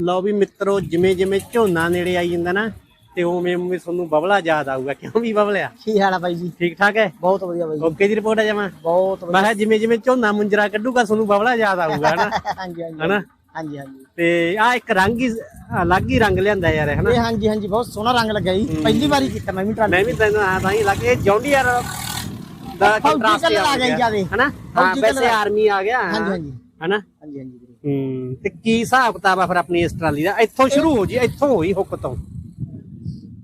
ਲਓ ਵੀ ਮਿੱਤਰੋ ਜਿਵੇਂ ਜਿਵੇਂ ਝੋਨਾ ਨੇੜੇ ਆਈ ਜਾਂਦਾ ਨਾ ਤੇ ਉਵੇਂ ਉਵੇਂ ਤੁਹਾਨੂੰ ਬਬਲਾ ਯਾਦ ਆਊਗਾ। ਕਿਉਂ ਵੀ ਬਬਲਿਆ? ਕੀ ਹਾਲ ਆ ਬਾਈ ਜੀ? ਠੀਕ ਠਾਕ ਹੈ? ਬਹੁਤ ਵਧੀਆ ਬਾਈ ਜੀ। ਓਕੇ ਦੀ ਰਿਪੋਰਟ ਹੈ ਜਮਾ? ਬਹੁਤ ਮੈਂ ਕਿਹਾ ਜਿਵੇਂ ਜਿਵੇਂ ਝੋਨਾ ਮੁੰਜਰਾ ਕੱਢੂਗਾ ਤੁਹਾਨੂੰ ਬਬਲਾ ਯਾਦ ਆਊਗਾ ਹਨਾ ਹਾਂਜੀ ਹਾਂਜੀ। ਹਨਾ? ਹਾਂਜੀ ਹਾਂਜੀ। ਤੇ ਆ ਇੱਕ ਰੰਗ ਹੀ ਅਲੱਗ ਹੀ ਰੰਗ ਲਿਆਂਦਾ ਯਾਰ ਹਨਾ? ਇਹ ਹਾਂਜੀ ਹਾਂਜੀ ਬਹੁਤ ਸੋਹਣਾ ਰੰਗ ਲੱਗਿਆ ਜੀ। ਪਹਿਲੀ ਵਾਰੀ ਕੀਤਾ ਮੈਂ ਵੀ ਟਰਾਲੀ। ਮੈਂ ਵੀ ਤੈਨੂੰ ਆ ਤਾਂ ਹੀ ਲੱਗ ਇਹ ਜੌਂਡੀਅਰ ਦਾ ਫੌਜੀ ਕੰਟਰਾਸਟ colour ਆ ਗਿਆ ਜਿਆਦੇ। ਹਨਾ? ਹਾਂ ਫੌਜੀ ਵੈਸੇ ਆ- ਆਰਮੀ ਆ ਗਿਆ ਹਾਂਜੀ ਹਾਂਜੀ। ਹਨਾ? ਹਾਂਜੀ ਹਾਂਜੀ। ਹੂੰ। ਤੇ ਕੀ ਹਿਸਾਬ ਕਿਤਾਬ ਆ ਫਿਰ ਆਪਣੀ ਇਸ ਟਰਾਲੀ ਦਾ? ਇੱਥੋਂ ਸ਼ੁਰੂ ਹੋ ਜੀ ਇੱਥੋਂ ਹੋਈ ਹੁੱਕ ਤੋਂ।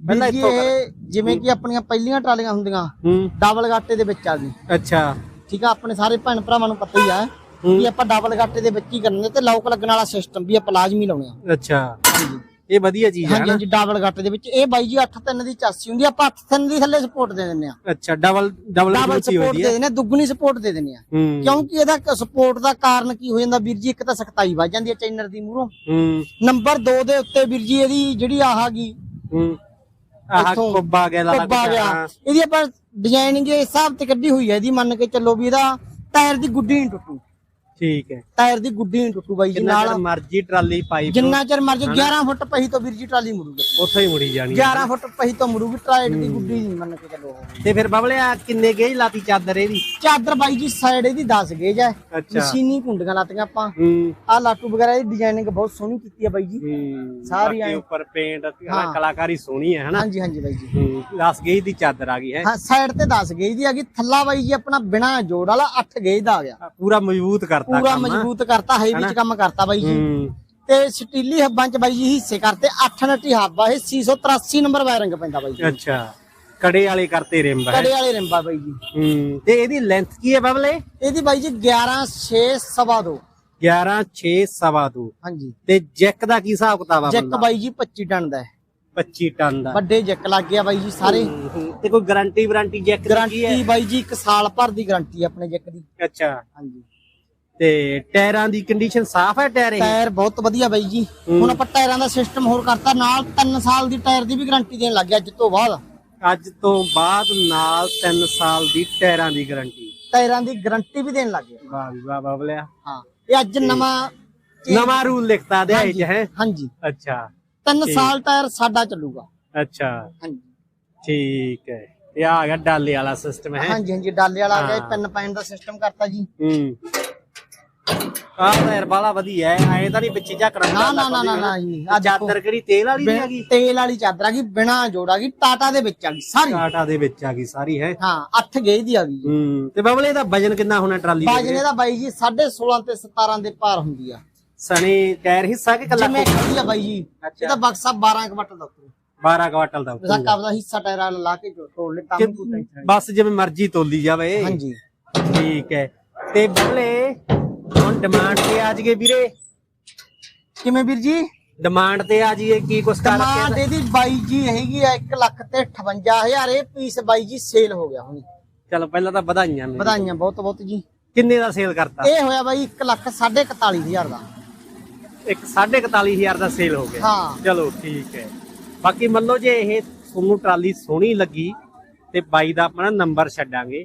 ਪਹਿਲਾਂ ਇੱਥੋਂ ਕਰ। ਇਹ ਜਿਵੇਂ ਕਿ ਆਪਣੀਆਂ ਪਹਿਲੀਆਂ ਟਰਾਲੀਆਂ ਹੁੰਦੀਆਂ ਹੂੰ। ਡਬਲ ਗਾਟੇ ਦੇ ਵਿੱਚ ਆ ਗਈ ਅੱਛਾ। ਠੀਕ ਆ ਆਪਣੇ ਸਾਰੇ ਭੈਣ ਭਰਾਵਾਂ ਨੂੰ ਪਤਾ ਹੀ ਆ। ਵੀ ਆਪਾਂ ਡਬਲ ਗਾਟੇ ਦੇ ਵਿੱਚ ਹੀ ਕਰਨੇ ਤੇ ਲੌਕ ਲੱਗਣ ਵਾਲਾ ਸਿਸਟਮ ਵੀ ਆਪਾਂ ਲਾਜ਼ਮੀ ਲਾਉਣੇ ਆ। ਅੱਛਾ। ਹਾਂਜੀ। ਇਹ ਵਧੀਆ ਚੀਜ਼ ਹੈ ਹਾਂਜੀ ਨਾ? ਹਾਂਜੀ ਡਬਲ ਗਾਟੇ ਦੇ ਵਿੱਚ। ਇਹ ਬਾਈ ਜੀ 8 3 ਦੀ ਚਾਸੀ ਹੁੰਦੀ ਆ ਆਪਾਂ 8 3 ਦੀ ਥੱਲੇ ਸਪੋਰਟ ਦੇ ਦਿੰਦੇ ਆ। ਅੱਛਾ ਡਬਲ ਡਬਲ ਡਬਲ ਮਜ਼ਬੂਤੀ ਸਪੋਰਟ ਦੇ ਹੈ ਆ ਦੁੱਗਣੀ ਸਪੋਰਟ ਦੇ ਦਿੰਦੇ ਆ। ਹੂੰ। ਕਿਉਂਕਿ ਇਹਦਾ ਸਪੋਰਟ ਦਾ ਕਾਰਨ ਕੀ ਹੋ ਜਾਂਦਾ ਵੀਰ ਜੀ ਇੱਕ ਤਾਂ ਸਖਤਾਈ ਵੱਜ ਜਾਂਦੀ ਹੈ ਚੈਨਰ ਦੀ ਮੂਹਰੋਂ। ਹੂੰ। ਨੰਬਰ 2 ਦੇ ਉੱਤੇ ਵੀਰ ਜੀ ਇਹਦੀ ਜਿਹੜੀ ਆਹ ਗਈ। ਹੂੰ। ਆਹ ਇੱਥੋਂ ਕੁੱਬਾ ਗਿਆ ਲਾ ਕੁੱਬਾ ਗਿਆ। ਇਹਦੀ ਆਪਾਂ ਡਿਜ਼ਾਈਨਿੰਗ ਦੇ ਹਿਸਾਬ ਤੇ ਕੱਢੀ ਹੋਈ ਹੈ ਇਹਦੀ ਮੰਨ ਕੇ ਚੱਲੋ ਵੀ ਇਹਦਾ ਟਾਇਰ ਦੀ ਗੁੱਡੀ ਨਹੀਂ ਟੁੱਟੂ। ਠੀਕ ਹੈ। ਟਾਇਰ ਦੀ ਗੁੱਡੀ ਨਹੀਂ ਟੁੱਟੂ ਬਾਈ ਜੀ ਜਿੰਨਾ ਨਾਲ ਮਰਜ਼ੀ ਟਰਾਲੀ ਪਾਈ ਜਿੰਨਾ ਚਿਰ ਮਰਜ਼ੀ 11 ਫੁੱਟ ਪਹੀ ਤੋਂ ਵੀਰ ਜੀ ਟਰਾਲੀ ਮੁੜੂਗੀ। ਉੱਥੇ ਹੀ ਮੁੜੀ ਜਾਣੀ ਹੈ। 11 ਫੁੱਟ ਪਹੀ ਤੋਂ ਮੁੜੂਗੀ ਟਾਇਰ ਦੀ ਗੁੱਡੀ ਨਹੀਂ ਮੰਨ ਕੇ ਚੱਲੋ। ਤੇ ਫਿਰ ਬਬਲਿਆ ਕਿੰਨੇ ਗੇਜ ਲਾਤੀ ਚਾਦਰ ਇਹਦੀ? ਚਾਦਰ ਬਾਈ ਜੀ ਸਾਈਡ ਇਹਦੀ 10 ਗੇਜ ਹੈ। ਅੱਛਾ। ਮਸ਼ੀਨੀ ਕੁੰਡੀਆਂ ਲਾਤੀਆਂ ਆਪਾਂ। ਹੂੰ। ਆ ਲਾਟੂ ਵਗੈਰਾ ਦੀ ਡਿਜ਼ਾਈਨਿੰਗ ਬਹੁਤ ਸੋਹਣੀ ਕੀਤੀ ਹੈ ਬਾਈ ਜੀ। ਹੂੰ। ਸਾਰੀ ਬਾਕੀ ਉੱਪਰ ਪੇਂਟ ਹਾਂ। ਕਲਾਕਾਰੀ ਸੋਹਣੀ ਹੈ ਹਨਾ? ਹਾਂਜੀ ਹਾਂਜੀ ਬਾਈ ਜੀ। ਹੂੰ। 10 ਗੇਜ ਦੀ ਚਾਦਰ ਆ ਗਈ ਹੈ। ਹਾਂ ਸਾਈਡ ਤੇ 10 ਗੇਜ ਦੀ ਆ ਗਈ। ਥੱਲਾ ਬਾਈ ਜੀ ਆਪਣਾ ਬਿਨਾ ਜੋੜ ਵਾਲਾ 8 ਗੇਜ ਦਾ ਆ ਗਿਆ। ਪੂਰਾ ਮਜ਼ਬੂਤ ਕਰਤਾ ਪੂਰਾ ਕੰਮ। ਮਜ਼ਬੂਤ ਕਰਤਾ ਹੈ ਵਿੱਚ ਕੰਮ ਕਰਤਾ ਬਾਈ ਜੀ। ਹੂੰ। ਤੇ ਸਟੀਲੀ ਹੱਬਾਂ ਚ ਬਾਈ ਜੀ ਹਿੱਸੇ ਕਰਤੇ 8 ਨਟੀ ਹੱਬਾ ਇਹ 683 ਨੰਬਰ ਵਾਇਰਿੰਗ ਪੈਂਦਾ ਬਾਈ ਜੀ। ਅੱਛਾ ਕੜੇ ਵਾਲੇ ਕਰਤੇ ਰਿੰਬ ਹੈ ਕੜੇ ਵਾਲੇ ਰਿੰਬਾ ਬਾਈ ਜੀ। ਹੂੰ ਤੇ ਇਹਦੀ ਲੈਂਥ ਕੀ ਹੈ ਬਬਲੇ? ਇਹਦੀ ਬਾਈ ਜੀ 11 6 ਸਵਾ ਦੋ। 11 6 ਸਵਾ ਦੋ। ਹਾਂਜੀ। ਤੇ ਜੈਕ ਦਾ ਕੀ ਹਿਸਾਬ ਕਿਤਾਬ ਆ ਜੈਕ ਬੰਦਾ? ਬਾਈ ਜੀ 25 ਟਨ ਦਾ ਹੈ। 25 ਟਨ ਦਾ। ਵੱਡੇ ਜੈਕ ਲੱਗ ਗਿਆ ਬਾਈ ਜੀ ਸਾਰੇ। ਹੂੰ, ਹੂੰ। ਤੇ ਕੋਈ ਗਾਰੰਟੀ ਵਾਰੰਟੀ ਜੈਕ ਦੀ ਕੀ ਗਾਰੰਟੀ ਹੈ ਬਾਈ ਜੀ 1 ਸਾਲ ਭਰ ਦੀ ਗਾਰੰਟੀ ਹੈ ਆਪਣੇ ਜੈਕ ਦੀ। ਅੱਛਾ। ਹਾਂਜੀ। ਤੇ ਟਾਇਰਾਂ ਦੀ ਕੰਡੀਸ਼ਨ ਸਾਫ਼ ਹੈ ਟਾਇਰ ਇਹ? ਟਾਇਰ ਬਹੁਤ ਵਧੀਆ ਬਾਈ ਜੀ। ਹੁਣ ਆਪਾਂ ਟਾਇਰਾਂ ਦਾ ਸਿਸਟਮ ਹੋਰ ਕਰਤਾ ਨਾਲ 3 ਸਾਲ ਦੀ ਟਾਇਰ ਦੀ ਵੀ ਗਾਰੰਟੀ ਦੇਣ ਲੱਗ ਗਿਆ ਅੱਜ ਤੋਂ ਬਾਅਦ। ਅੱਜ ਤੋਂ ਬਾਅਦ ਨਾਲ 3 ਸਾਲ ਦੀ ਟਾਇਰਾਂ ਦੀ ਗਾਰੰਟੀ ਟਾਇਰਾਂ ਦੀ ਗਾਰੰਟੀ ਵੀ ਦੇਣ ਲੱਗ ਗਿਆ। ਵਾਹ ਵੀ ਵਾਹ ਬਬਲਿਆ ਹਾਂ ਇਹ ਅੱਜ ਨਵਾਂ ਨਵਾਂ ਰੂਲ ਲਿਖਤਾ ਦੇ ਚ ਹੈ? ਹਾਂਜੀ। ਅੱਛਾ। 3 ਸਾਲ ਟਾਇਰ ਸਾਡਾ ਚੱਲੂਗਾ। ਅੱਛਾ। ਹਾਂਜੀ। ਠੀਕ ਹੈ। ਇਹ ਆ ਗਿਆ ਡਾਲੇ ਵਾਲਾ ਸਿਸਟਮ ਹੈ? ਹਾਂਜੀ ਹਾਂਜੀ ਡਾਲੇ ਵਾਲਾ ਆ ਗਿਆ। ਪੈਨ ਪੈਨ ਦਾ ਸਿਸਟਮ ਕਰਤਾ ਜੀ। ਹੂੰ। ਆਹ ਤਾਂ ਯਾਰ ਬਾਲਾ ਵਧੀਆ ਐਂ ਤਾਂ ਨਹੀਂ ਪਿੱਛੇ ਝਾਕਣਾ ਨਾ ਨਾ ਨਾ ਨਾ। ਨਾ ਜੀ ਆਹ ਚਾਦਰ ਕਿਹੜੀ ਤੇਲ ਵਾਲੀ ਨਹੀਂ ਹੈਗੀ? ਤੇਲ ਵਾਲੀ ਚਾਦਰ ਆ ਗਈ ਬਿਨਾ ਜੋੜ ਆ ਗਈ ਟਾਟਾ ਦੇ ਵਿੱਚ ਆ ਗਈ ਸਾਰੀ। ਟਾਟਾ ਦੇ ਵਿੱਚ ਆ ਗਈ ਸਾਰੀ ਹੈ। ਹਾਂ 8 ਗੇਜ ਦੀ ਆ ਗਈ ਜੀ। ਹੂੰ ਤੇ ਬਬਲੇ ਦਾ ਵਜਨ ਕਿੰਨਾ ਹੋਣਾ ਟਰਾਲੀ ਬਾਜਨੇ ਦੇ ਦਾ ਬਾਈ ਜੀ 16.5 ਤੇ 17 ਦੇ ਪਾਰ ਹੁੰਦੀ ਆ। ਸਣੀ ਟਾਇਰ ਹਿੱਸਾ ਕਿ ਕੱਲਾ ਜਿਵੇਂ ਖੜੀ ਆ ਬਾਈ ਜੀ। ਅੱਛਾ। ਇਹਦਾ ਬਕਸਾ 12 ਕੁ ਦਾ ਉੱਪਰ। 12 ਕੁਆਟਲ ਦਾ ਉਹਦਾ ਕਬਦਾ ਹਿੱਸਾ ਟਾਇਰ ਵਾਲਾ ਲਾ ਕੇ ਜੋ- ਤੋੜ ਲੈ ਤਾਂ ਵੀ ਕੋਈ ਟੈਨਸ਼ਨ ਬਸ ਜਿਵੇਂ ਮਰਜ਼ੀ ਤੋਲੀ ਜਾਵੇ। ਹਾਂਜੀ। ਠੀਕ ਹੈ। ਤੇ ਬਬਲੇ ਡਿਮਾਂਡ ਤੇ ਆ ਜਗੇ ਵੀਰੇ। ਕਿਵੇਂ ਵੀਰ ਜੀ? ਡਿਮਾਂਡ ਤੇ ਆ ਜੀਏ ਕੀ ਕੁਛ ਕਰ ਡਿਮਾਂਡ ਰੱਖਿਆ ਇਹਦੀ ਬਾਈ ਜੀ ਹੈਗੀ ਆ 1 ਲੱਖ ਤੇ 58000 ਇਹ ਪੀਸ ਬਾਈ ਜੀ ਸੇਲ ਹੋ ਗਿਆ ਹੁਣ। ਚਲੋ ਪਹਿਲਾਂ ਤਾਂ ਵਧਾਈਆਂ ਮੈਨੂੰ ਵਧਾਈਆਂ ਬਹੁਤ ਬਹੁਤ ਜੀ। ਕਿੰਨੇ ਦਾ ਸੇਲ ਕਰਤਾ? ਇਹ ਹੋਇਆ ਬਾਈ 1 ਲੱਖ 41500 ਦਾ। ਇੱਕ 41500 ਦਾ ਸੇਲ ਹੋ ਗਿਆ। ਹਾਂ। ਚਲੋ ਠੀਕ ਹੈ। ਬਾਕੀ ਮੰਨ ਲਓ ਜੇ ਇਹ ਤੁਹਾਨੂੰ ਟਰਾਲੀ ਸੋਹਣੀ ਲੱਗੀ ਤੇ ਬਾਈ ਦਾ ਆਪਣਾ ਨੰਬਰ ਛੱਡਾਂਗੇ।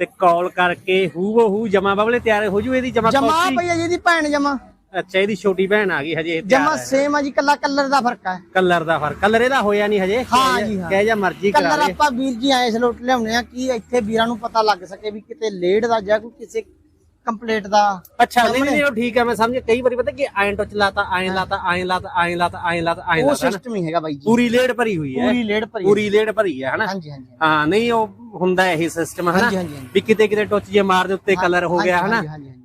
ਤੇ ਕਾਲ ਕਰਕੇ ਹੂ ਹੂ ਜਮਾ ਬਬਲੇ ਤਿਆਰ ਹੋ ਜੂ ਇਹਦੀ ਜਮਾ ਜਮਾ ਪਈ ਆ ਜੀ ਇਹਦੀ ਭੈਣ ਜਮਾ। ਅੱਛਾ ਇਹਦੀ ਛੋਟੀ ਭੈਣ ਆ ਗਈ ਹਜੇ ਜਮਾ ਸੇਮ ਆ ਜੀ ਕੱਲਾ ਕਲਰ ਦਾ ਫ਼ਰਕ ਹੈ। ਕਲਰ ਦਾ ਫ਼ਰਕ ਕਲਰ ਇਹਦਾ ਹੋਇਆ ਨਹੀਂ ਹਜੇ ਹਾਂ ਜੀ, ਹਾਂ। ਕਹਿ ਜਾ ਮਰਜ਼ੀ ਕਰਾ ਕਲਰ ਆਪਾਂ ਵੀਰ ਜੀ ਆਏ ਸਲੋਟ ਲਿਆਉਣੇ ਆ ਕਿ ਇੱਥੇ ਵੀਰਾਂ ਨੂੰ ਪਤਾ ਲੱਗ ਸਕੇ ਵੀ ਕਿਤੇ ਲੇਡ ਦਾ ਜਾਂ ਕੋਈ ਕਿਸੇ ਕੰਪਲੀਟ ਦਾ। ਅੱਛਾ ਨਹੀਂ ਨਹੀਂ ਉਹ ਠੀਕ ਹੈ ਮੈਂ ਸਮਝ ਕਈ ਵਾਰੀ ਪਤਾ ਕਿ ਐਂ ਟੱਚ ਲਾਤਾ ਐਂ ਲਾਤਾ ਐਂ ਲਾਤਾ ਐਂ ਲਾਤਾ ਐਂ ਲਾਤਾ ਉਹ ਲਾਤਾ ਨਾ। ਸਿਸਟਮ ਹੀ ਹੈਗਾ ਬਾਈ ਜੀ। ਪੂਰੀ ਲੇਡ ਭਰੀ ਹੋਈ ਹੈ। ਪੂਰੀ ਲੇਡ ਭਰੀ ਪੂਰੀ ਲੇਡ ਭਰੀ ਹੈ ਹਨਾ? ਹਾਂਜੀ ਹਾਂਜੀ ਹਾਂ ਨਹੀਂ ਉਹ ਹੁੰਦਾ ਇਹ ਸਿਸਟਮ ਹਨਾ। ਵੀ ਕਿਤੇ ਕਿਤੇ ਟੁੱਚ ਜੇ ਮਾਰ ਦੇ ਉੱਤੇ ਕਲਰ ਹੋ ਗਿਆ ਹਨਾ।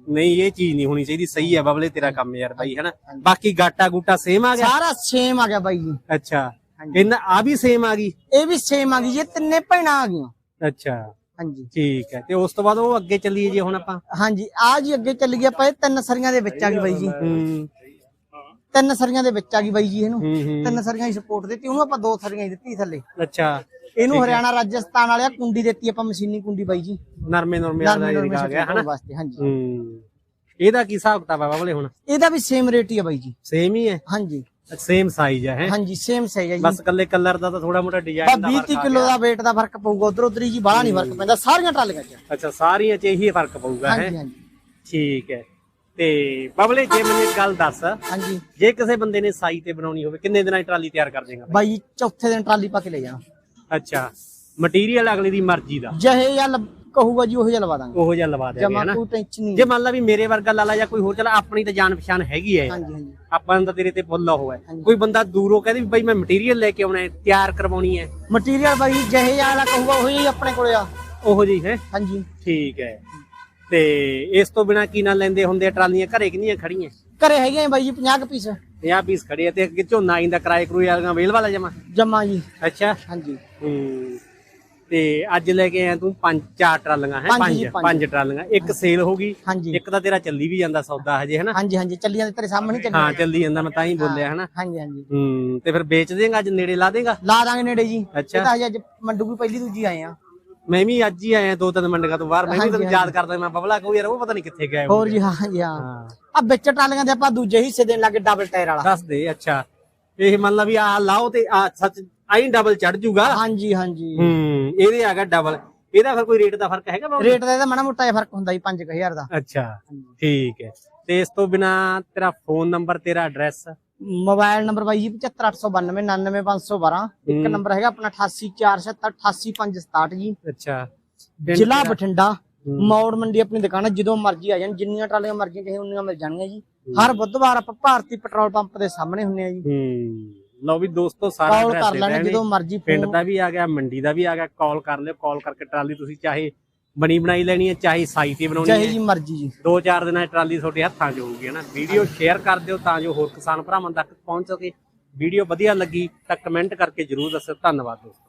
ਨਹੀਂ ਇਹ ਚੀਜ਼ ਨਹੀਂ ਹੋਣੀ ਚਾਹੀਦੀ। ਸਹੀ ਹੈ ਬਬਲੇ ਤੇਰਾ ਕੰਮ ਯਾਰ ਬਾਈ ਹਨਾ? ਬਾਕੀ ਗਾਟਾ ਗੂਟਾ ਸੇਮ ਆ ਗਿਆ? ਸਾਰਾ ਸੇਮ ਆ ਗਿਆ ਬਾਈ ਜੀ। ਅੱਛਾ। ਇਹਨਾਂ ਆ ਵੀ ਸੇਮ ਆ ਗਈ? ਇਹ ਵੀ ਸੇਮ ਆ ਗਈ ਜੀ ਇਹ ਤਿੰਨੇ ਭੈਣਾਂ ਆ ਗਈਆਂ। ਅੱਛਾ। ਹਾਂਜੀ। ਠੀਕ ਹੈ ਤੇ ਉਸ ਤੋਂ ਬਾਅਦ ਉਹ ਅੱਗੇ ਚੱਲੀਏ ਜੇ ਹੁਣ ਆਪਾਂ? ਹਾਂਜੀ ਆ ਜੀ ਅੱਗੇ ਚੱਲ ਗਿਆ ਪਏ ਤਿੰਨ ਸਰੀਆਂ ਦੇ ਵਿੱਚ ਆ ਗਈ ਬਾਈ ਜੀ। ਹੂੰ। ਤਿੰਨ ਸਰੀਆਂ ਦੇ ਵਿੱਚ ਆ ਗਈ ਬਾਈ ਜੀ ਇਹਨੂੰ। ਤਿੰਨ ਸਰੀਆਂ ਹੀ ਸਪੋਰਟ ਦਿੱਤੀ ਉਹਨੂੰ ਆਪਾਂ ਦੋ ਸਰੀਆਂ ਹੀ ਦਿੱਤੀ ਥੱਲੇ। ਅੱਛਾ ਇਹਨੂੰ ਹਰਿਆਣਾ ਰਾਜਸਥਾਨ ਵਾਲਿਆ ਕੁੰਡੀ ਦਿੱਤੀ ਆਪਾਂ ਮਸ਼ੀਨੀ ਕੁੰਡੀ ਬਾਈ ਜੀ। ਨਰਮੇ ਨਰਮੇ ਵਾਲਾ ਆ ਗਿਆ ਹਨਾ? ਵਾਸਤੇ ਹਾਂਜੀ। ਹੂੰ। ਇਹਦਾ ਕੀ ਹਿਸਾਬ ਕਿਤਾਬ ਆ ਬਬਲੇ ਹੁਣ? ਇਹਦਾ ਵੀ ਸੇਮ ਰੇਟ ਹੀ ਆ ਬਾਈ ਜੀ। ਸੇਮ ਹੀ ਹੈ? ਹਾਂਜੀ। ਸੇਮ ਸਾਈਜ਼ ਹੈ? ਹਾਂਜੀ ਸੇਮ ਸਾਈਜ਼ ਹੈ ਜੀ। ਬਸ ਕੱਲੇ ਕਲਰ ਦਾ ਤਾਂ ਥੋੜਾ ਮੋਟਾ ਡਿਜ਼ਾਈਨ ਦਾ 20 ਫ਼ਰਕ ਆ ਕਿਲੋ ਦਾ weight ਦਾ ਫ਼ਰਕ ਪਊਗਾ ਉਧਰ ਉਧਰ ਜੀ ਬਾਹਲਾ ਨਹੀਂ ਫ਼ਰਕ ਪੈਂਦਾ ਸਾਰੀਆਂ ਟਰਾਲੀਆਂ 'ਚ। ਅੱਛਾ ਸਾਰੀਆਂ ਚ ਇਹੀ ਫ਼ਰਕ ਪਊਗਾ ਹੈ? ਹਾਂਜੀ ਹਾਂਜੀ। ਠੀਕ ਹੈ। ਤੇ ਬਬਲੇ ਜੇ ਮੈਨੂੰ ਇੱਕ ਗੱਲ ਦੱਸ ਹਾਂਜੀ। ਜੇ ਕਿਸੇ ਬੰਦੇ ਨੇ ਸਾਈ ਤੇ ਬਣਾਉਣੀ ਹੋਵੇ ਕਿੰਨੇ ਦਿਨਾਂ 'ਚ ਟਰਾਲੀ ਤਿਆਰ ਕਰ ਦੇਗਾ? ਬਾਈ ਚੌਥੇ ਦਿਨ ਟਰਾਲੀ ਪਾ ਕੇ ਲੈ ਜਾਣਾ। ਅੱਛਾ ਮਟੀਰੀਅਲ ਅਗਲੇ ਦੀ ਮਰਜ਼ੀ ਦਾ। ਜਿਹੇ ਜਾਂ ਕਹੂਗਾ ਜੀ ਉਹ ਜਿਹਾ ਲਵਾ ਦਾਂਗੇ। ਉਹੋ ਜਿਹਾ ਲਵਾ ਦੇਗੇ ਜਮਾ ਹਨਾ? ਕੋਈ ਟੈਨਸ਼ਨ ਨਹੀਂ। ਜੇ ਮੰਨ ਲਾ ਵੀ ਮੇਰੇ ਵਰਗਾ ਲਾਲਾ ਜਾਂ ਕੋਈ ਹੋਰ ਚਲਾ ਆਪਣੀ ਤਾਂ ਜਾਣ ਪਛਾਣ ਹੈਗੀ ਹੈ ਹਾਂਜੀ ਹਾਂਜੀ। ਆਪਾਂ ਨੂੰ ਤਾਂ ਤੇਰੇ ਤੇ ਫੁੱਲ ਹੋਇਆ ਹੈ ਹਾਂਜੀ। ਕੋਈ ਬੰਦਾ ਦੂਰੋਂ ਕਹਿੰਦੇ ਵੀ ਬਾਈ ਮੈਂ ਮਟੀਰੀਅਲ ਲੈ ਕੇ ਆਉਣਾ ਹੈ ਤਿਆਰ ਕਰਵਾਉਣੀ ਹੈ ਮਟੀਰੀਅਲ ਬਾਈ ਜਿਹੇ ਜਿਹਾ ਵਾਲਾ ਕਹੂਗਾ ਉਹ ਹੀ ਆਪਣੇ ਕੋਲੇ ਆ। ਉਹੋ ਜੀ ਹੈ। ਹਾਂਜੀ। ਠੀਕ ਹੈ ਤੇ ਇਸ ਤੋਂ ਬਿਨਾ ਕੀ ਨਾ ਲੈਂਦੇ ਹੁੰਦੇ ਆ ਟਰਾਲੀਆਂ? ਘਰੇ ਕਿੰਨੀਆਂ ਖੜੀਆਂ? ਘਰੇ ਹੈਗੇ ਆ ਬਾਈ ਜੀ 50 ਕੁ ਪੀਸ 50 ਪੀਸ ਖੜੇ ਆ ਤੇ ਅੱਗੇ ਝੋਨਾ ਆਇੰਦਾ ਕਿਰਾਏ ਕਰੂਏ ਵਾਲੀਆਂ ਵੇਲ ਵਾਲਾ ਜਮਾ? ਜਮਾ ਜੀ। ਅੱਛਾ। ਹਾਂਜੀ। ਹੂੰ। ਤੇ ਅੱਜ ਲੈ ਕੇ ਆਇਆ ਤੂੰ ਪੰਜ ਚਾਰ ਟਰਾਲੀਆਂ ਹੈ? ਪੰਜ ਪੰਜ ਟਰਾਲੀਆਂ। ਇੱਕ ਸੇਲ ਹੋ ਗਈ ਇੱਕ ਤਾਂ ਤੇਰਾ ਚੱਲੀ ਵੀ ਜਾਂਦਾ ਸੌਦਾ ਹਜੇ ਹਨਾ? ਹਾਂਜੀ ਹਾਂਜੀ ਚੱਲੀ ਜਾਂਦੇ ਤੇਰੇ ਸਾਹਮਣੇ ਚੱਲੀ ਹਾਂ ਚੱਲੀ ਜਾਂਦਾ ਮੈਂ ਤਾਂ ਹੀ ਬੋਲਿਆ ਹਨਾ? ਹਾਂਜੀ ਹਾਂਜੀ। ਹੂੰ ਤੇ ਫਿਰ ਵੇਚ ਦੇਂਗਾ ਅੱਜ ਨੇੜੇ ਲਾ ਦੇਂਗਾ? ਲਾ ਦਾਂਗੇ ਨੇੜੇ ਜੀ। ਅੱਛਾ। ਇਹ ਤਾਂ ਅੱਜ ਮੰਡੂ ਵੀ ਪਹਿਲੀ ਦੂਜੀ ਆਏ ਆ। ਮੈਂ ਵੀ ਅੱਜ ਹੀ ਆਇਆ ਦੋ ਤਿੰਨ ਮੰਡੀਆਂ ਤੋਂ ਬਾਹਰ ਮੈਂ ਵੀ ਤੈਨੂੰ ਯਾਦ ਕਰਦਾ ਮੈਂ ਬਬਲਾ ਕਹੂ ਯਾਰ ਉਹ ਪਤਾ ਨਹੀਂ ਕਿੱਥੇ ਗਿਆ ਹੋਰ ਜੀ ਹਾਂ ਜੀ ਹਾਂ। ਹਾਂ। ਆ ਵਿੱਚ ਟਰਾਲੀਆਂ ਦੇ ਆਪਾਂ ਦੂਜੇ ਹਿੱਸੇ ਦੇਣ ਲੱਗੇ ਡਬਲ ਟਾਇਰ ਵਾਲਾ। ਦੱਸ ਦੇ ਅੱਛਾ। ਇਹ ਮੰਨ ਲਾ ਵੀ ਆ ਲਾਓ ਤੇ ਆ ਸੱਚ ਆਈ ਡਬਲ ਚੜ ਜੂਗਾ। ਹਾਂਜੀ ਹਾਂਜੀ। ਹੂੰ ਇਹਦੇ ਆ ਗਿਆ ਡਬਲ ਇਹਦਾ ਫਿਰ ਕੋਈ ਰੇਟ ਦਾ ਫ਼ਰਕ ਹੈਗਾ ਬਾਬੂ? ਰੇਟ ਦਾ ਇਹਦਾ ਮਾੜਾ ਮੋਟਾ ਜਿਹਾ ਫ਼ਰਕ ਹੁੰਦਾ ਜੀ 5000 ਦਾ। ਅੱਛਾ ਠੀਕ ਹੈ। ਤੇ ਇਸ ਤੋਂ ਬਿਨਾ ਤੇਰਾ ਫੋਨ ਨੰਬਰ ਤੇਰਾ ਐਡਰੈਸ ਮੋਬਾਈਲ ਨੰਬਰ ਬਾਈ ਜੀ 7592 99512 ਇੱਕ। ਨੰਬਰ ਹੈਗਾ ਆਪਣਾ 8847 88567 ਜੀ। ਅੱਛਾ। ਜ਼ਿਲ੍ਹਾ ਬਠਿੰਡਾ। ਮੌੜ ਮੰਡੀ ਆਪਣੀ ਦੁਕਾਨ ਹੈ ਜਦੋਂ ਮਰਜ਼ੀ ਆ ਜਾਣ ਜਿੰਨੀਆਂ ਟਰਾਲੀਆਂ ਮਰਜ਼ੀ ਕਹੇ ਉਨੀਆਂ ਮਿਲ ਜਾਣਗੀਆਂ ਜੀ। ਹਰ ਬੁੱਧਵਾਰ ਆਪਾਂ ਭਾਰਤੀ ਪੈਟਰੋਲ ਪੰਪ ਦੇ ਸਾਹਮਣੇ ਹੁੰਨੇ ਆ ਜੀ। ਹੂੰ। ਲਓ ਵੀ ਦੋਸਤੋ ਸਾਰਾ ਕਾਲ ਕਰ ਲੈਣੇ। ਜਦੋਂ ਮਰਜ਼ੀ ਪਿੰਡ ਦਾ ਵੀ ਆ ਗਿਆ ਮੰਡੀ ਦਾ ਵੀ ਆ ਗਿਆ ਕਾਲ ਕਰ ਲਿਓ ਕਾਲ ਕਰਕੇ ਟਰਾਲੀ ਤੁਸੀਂ ਚਾਹੇ ਬਣੀ ਬਣਾਈ ਲੈਣੀ ਹੈ ਚਾਹੇ ਸਾਈ ਤੇ ਬਣਾਉਣੀ ਚਾਹੇ ਹੈ। ਜੀ ਮਰਜ਼ੀ ਜੀ। ਦੋ ਚਾਰ ਦਿਨਾਂ ਟਰਾਲੀ ਤੁਹਾਡੇ ਹੱਥਾਂ 'ਚ ਹੋਊਗੀ ਨਾ ਵੀਡੀਓ ਸ਼ੇਅਰ ਕਰ ਦਿਓ ਤਾਂ ਜੋ ਹੋਰ ਕਿਸਾਨ ਭਰਾਵਾਂ ਤੱਕ ਪਹੁੰਚ ਸਕੇ। ਵੀਡੀਓ ਵਧੀਆ ਲੱਗੀ ਤਾਂ ਕਮੈਂਟ ਕਰਕੇ ਜਰੂਰ ਦੱਸਿਓ। ਧੰਨਵਾਦ ਦੋਸਤੋ।